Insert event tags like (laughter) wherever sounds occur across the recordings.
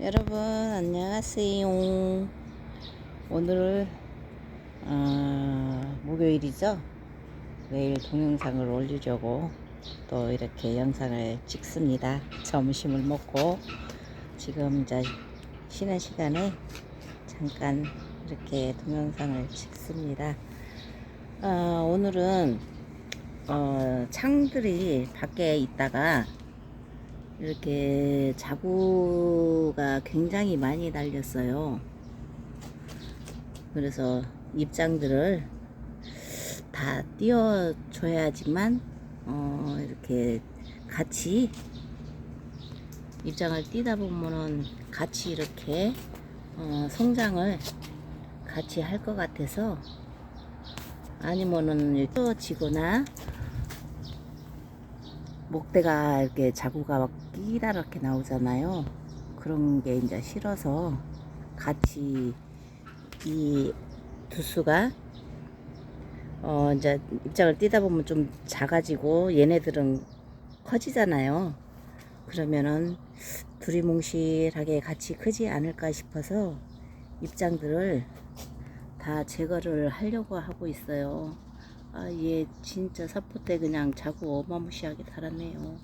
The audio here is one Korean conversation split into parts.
여러분 안녕하세요. 오늘 어, 목요일이죠. 내일 동영상을 올리려고 또 이렇게 영상을 찍습니다. 점심을 먹고 지금 이제 쉬는 시간에 잠깐 이렇게 동영상을 찍습니다. 어, 오늘은 어, 창들이 밖에 있다가 이렇게 자구가 굉장히 많이 달렸어요. 그래서 입장들을 다 띄워줘야지만 어 이렇게 같이 입장을 띄다 보면은 같이 이렇게 어 성장을 같이 할 것 같아서 아니면은 띄워지거나 목대가 이렇게 자구가 막 끼다 랗게 나오잖아요. 그런 게 이제 싫어서 같이 이 두수가 어 이제 입장을 띄다 보면 좀 작아지고 얘네들은 커지잖아요. 그러면은 두리뭉실하게 같이 크지 않을까 싶어서 입장들을 다 제거를 하려고 하고 있어요. 아, 얘 진짜 사포대 그냥 자구 어마무시하게 달았네요.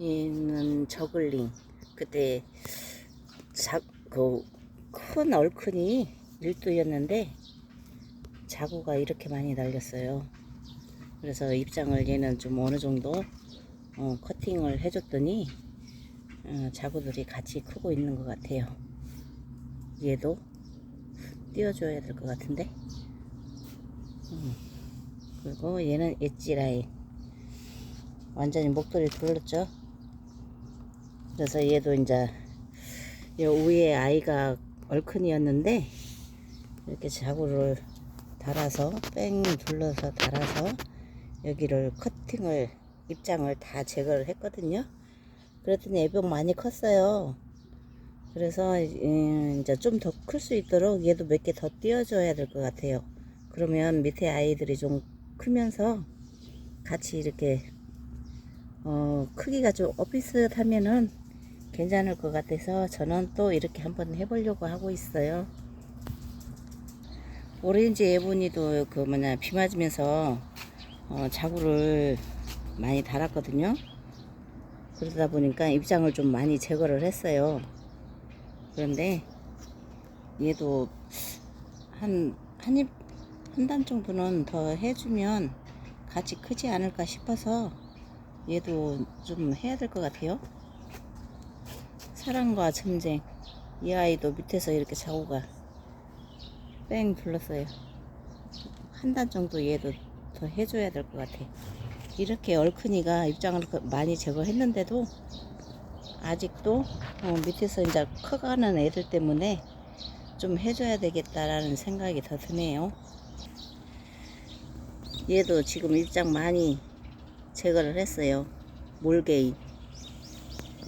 얘는 저글링. 그때 자, 그, 큰 얼큰이 밀도였는데 자구가 이렇게 많이 달렸어요. 그래서 입장을 얘는 좀 어느 정도 어, 커팅을 해줬더니 어, 자구들이 같이 크고 있는 것 같아요. 얘도 띄워줘야 될 것 같은데. 음. 그리고 얘는 엣지 라인 완전히 목도리 둘렀죠? 그래서 얘도 이제 요 위에 아이가 얼큰이었는데 이렇게 자구를 달아서 뺑 둘러서 달아서 여기를 커팅을 입장을 다 제거를 했거든요. 그랬더니 애병 많이 컸어요. 그래서 음, 이제 좀 더 클 수 있도록 얘도 몇 개 더 띄워줘야 될 것 같아요 그러면 밑에 아이들이 좀 크면서 같이 이렇게 어, 크기가 좀 오피스하면은 괜찮을 것 같아서 저는 또 이렇게 한번 해보려고 하고 있어요. 오렌지 예분이도 그 뭐냐 비 맞으면서 어, 자구를 많이 달았거든요. 그러다 보니까 입장을 좀 많이 제거를 했어요. 그런데 얘도 한 한입 한 단 정도는 더 해주면 같이 크지 않을까 싶어서 얘도 좀 해야 될 것 같아요. 사랑과 전쟁. 이 아이도 밑에서 이렇게 자구가 뺑 둘렀어요. 한 단 정도 얘도 더 해줘야 될 것 같아. 이렇게 얼큰이가 입장을 그 많이 제거했는데도 아직도 어, 밑에서 이제 커가는 애들 때문에 좀 해줘야 되겠다라는 생각이 더 드네요. 얘도 지금 입장 많이 제거를 했어요. 몰개인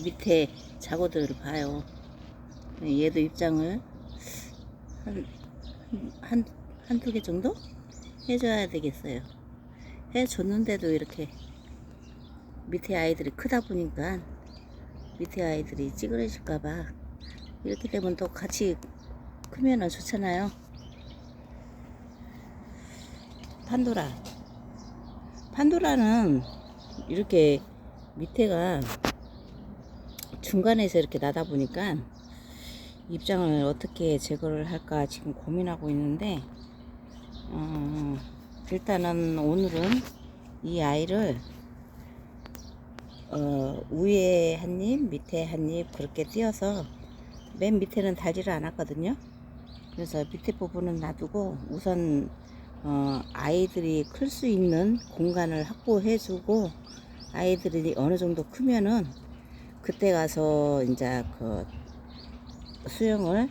밑에 자고들을 봐요. 얘도 입장을 한, 한, 한두 개 정도 해줘야 되겠어요. 해줬는데도 이렇게 밑에 아이들이 크다 보니까 밑에 아이들이 찌그러질까봐 이렇게 되면 또 같이 크면은 좋잖아요. 판도라. 판도라는 이렇게 밑에가 중간에서 이렇게 나다 보니까 입장을 어떻게 제거를 할까 지금 고민하고 있는데 어, 일단은 오늘은 이 아이를 어, 위에 한 입, 밑에 한 입 그렇게 띄어서 맨 밑에는 달지를 않았거든요. 그래서 밑에 부분은 놔두고 우선 어, 아이들이 클 수 있는 공간을 확보해 주고 아이들이 어느 정도 크면은 그때 가서 이제 그 수영을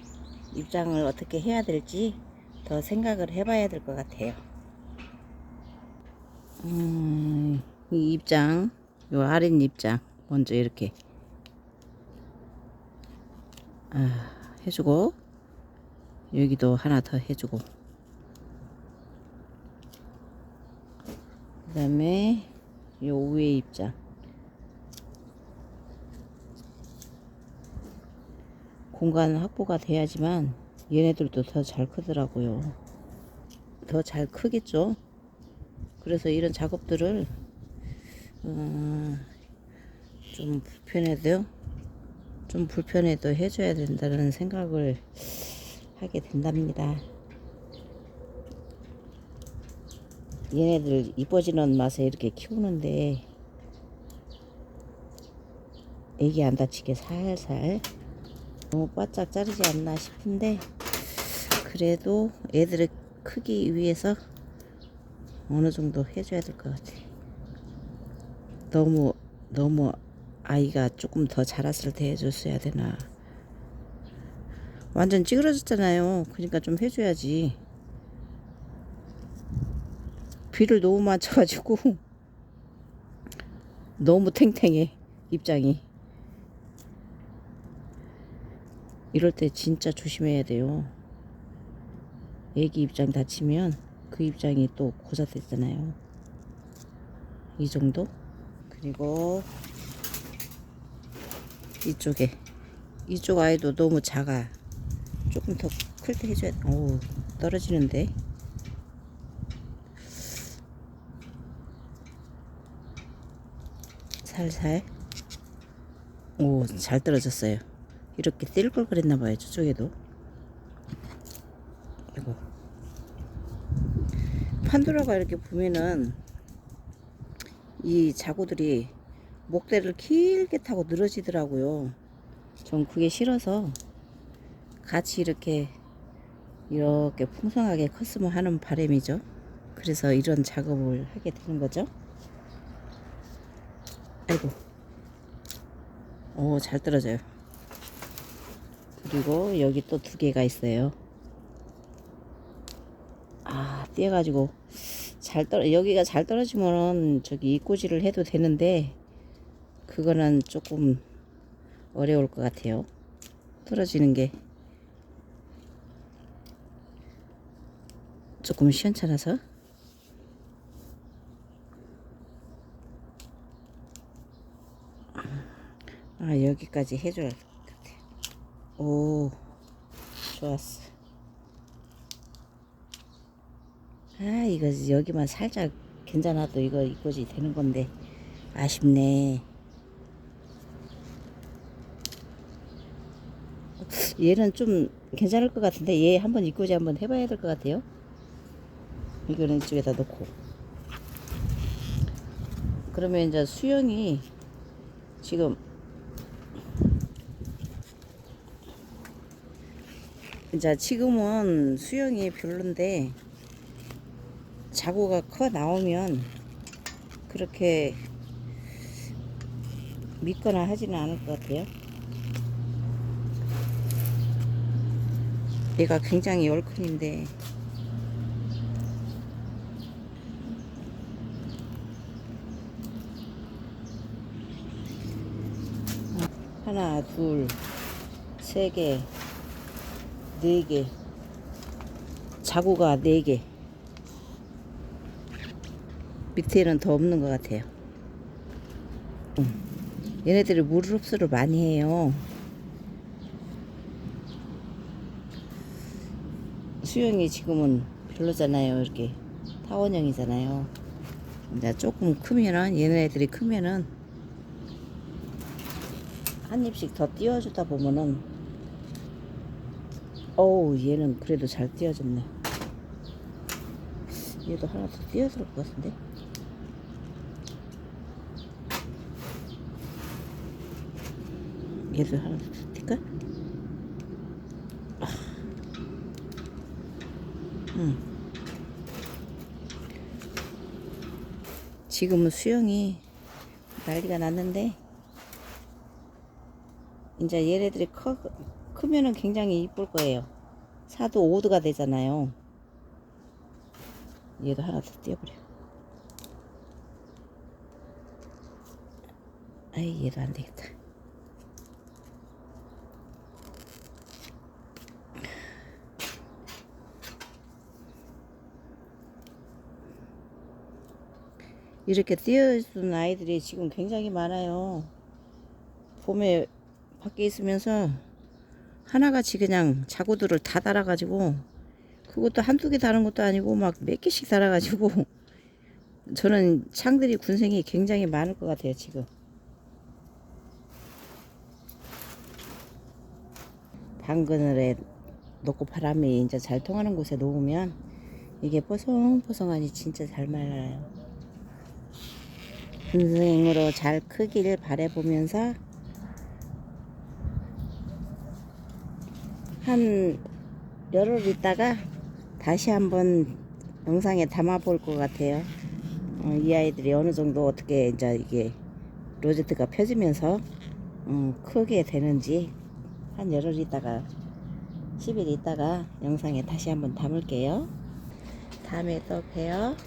입장을 어떻게 해야 될지 더 생각을 해봐야 될 것 같아요. 음, 이 입장, 요 아랫 입장 먼저 이렇게 아, 해주고 여기도 하나 더 해주고 그 다음에 요 위에 입장 공간 확보가 돼야지만 얘네들도 더 잘 크더라고요. 더 잘 크겠죠. 그래서 이런 작업들을 어, 좀 불편해도 좀 불편해도 해줘야 된다는 생각을 하게 된답니다. 얘네들 이뻐지는 맛에 이렇게 키우는데 애기 안 다치게 살살 너무 바짝 자르지 않나 싶은데 그래도 애들의 크기 위해서 어느 정도 해줘야 될 것 같아. 너무 너무 아이가 조금 더 자랐을 때 해줬어야 되나. 완전 찌그러졌잖아요. 그러니까 좀 해줘야지. 비를 너무 맞춰가지고 (laughs) 너무 탱탱해 입장이. 이럴 때 진짜 조심해야 돼요. 애기 입장 다치면 그 입장이 또 고사되잖아요. 이 정도? 그리고 이쪽에 이쪽 아이도 너무 작아. 조금 더 클 때 해줘야 돼. 오 떨어지는데. 살살. 오 잘 떨어졌어요. 이렇게 뛸 걸 그랬나 봐요. 저쪽에도. 이거. 판도라가 이렇게 보면은 이 자구들이 목대를 길게 타고 늘어지더라고요. 전 그게 싫어서 같이 이렇게 이렇게 풍성하게 컸으면 하는 바람이죠. 그래서 이런 작업을 하게 되는 거죠. 아이고. 오, 잘 떨어져요. 그리고 여기 또 두 개가 있어요. 아, 띄어가지고 잘 떨어 여기가 잘 떨어지면은 저기 입꼬지를 해도 되는데 그거는 조금 어려울 것 같아요. 떨어지는 게 조금 시원찮아서 아 여기까지 해줘야 될 것 같아. 오 좋았어. 아 이거 여기만 살짝 괜찮아도 이거 이거지 되는 건데 아쉽네 얘는 좀 괜찮을 것 같은데 얘 한번 이꼬지 한번 해봐야 될 것 같아요 이거는 이쪽에다 놓고 그러면 이제 수영이 지금 이제 지금은 수영이 별론데 자구가 커 나오면 그렇게 믿거나 하지는 않을 것 같아요. 얘가 굉장히 얼큰인데 하나, 둘, 세 개, 네 개, 자구가 네 개. 밑에는 더 없는 것 같아요. 음. 얘네들이 물 흡수를 많이 해요. 수영이 지금은 별로잖아요. 이렇게 타원형이잖아요. 이제 조금 크면은 얘네들이 크면은 한 입씩 더 띄워주다 보면은 어우 얘는 그래도 잘 띄워졌네. 얘도 하나 더 띄워줄 것 같은데. 얘도 하나 더 띄까? 아. 응. 지금은 수영이 난리가 났는데 이제 얘네들이 커, 크면은 굉장히 이쁠 거예요. 4도 5도가 되잖아요. 얘도 하나 더 띄워버려. 아이 얘도 안 되겠다. 이렇게 띄어준 아이들이 지금 굉장히 많아요. 봄에 밖에 있으면서 하나같이 그냥 자구들을 다 달아가지고 그것도 한두 개 다는 것도 아니고 막 몇 개씩 달아가지고 (laughs) 저는 창들이 군생이 굉장히 많을 것 같아요 지금. 방그늘에 놓고 바람이 이제 잘 통하는 곳에 놓으면 이게 뽀송뽀송하니 진짜 잘 말라요. 군생으로 잘 크기를 바라보면서 한 열흘 있다가 다시 한번 영상에 담아 볼 것 같아요. 어, 이 아이들이 어느 정도 어떻게 이제 이게 로제트가 펴지면서 음, 크게 되는지 한 열흘 있다가 10일 있다가 영상에 다시 한번 담을게요. 다음에 또 봬요.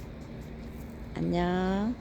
안녕.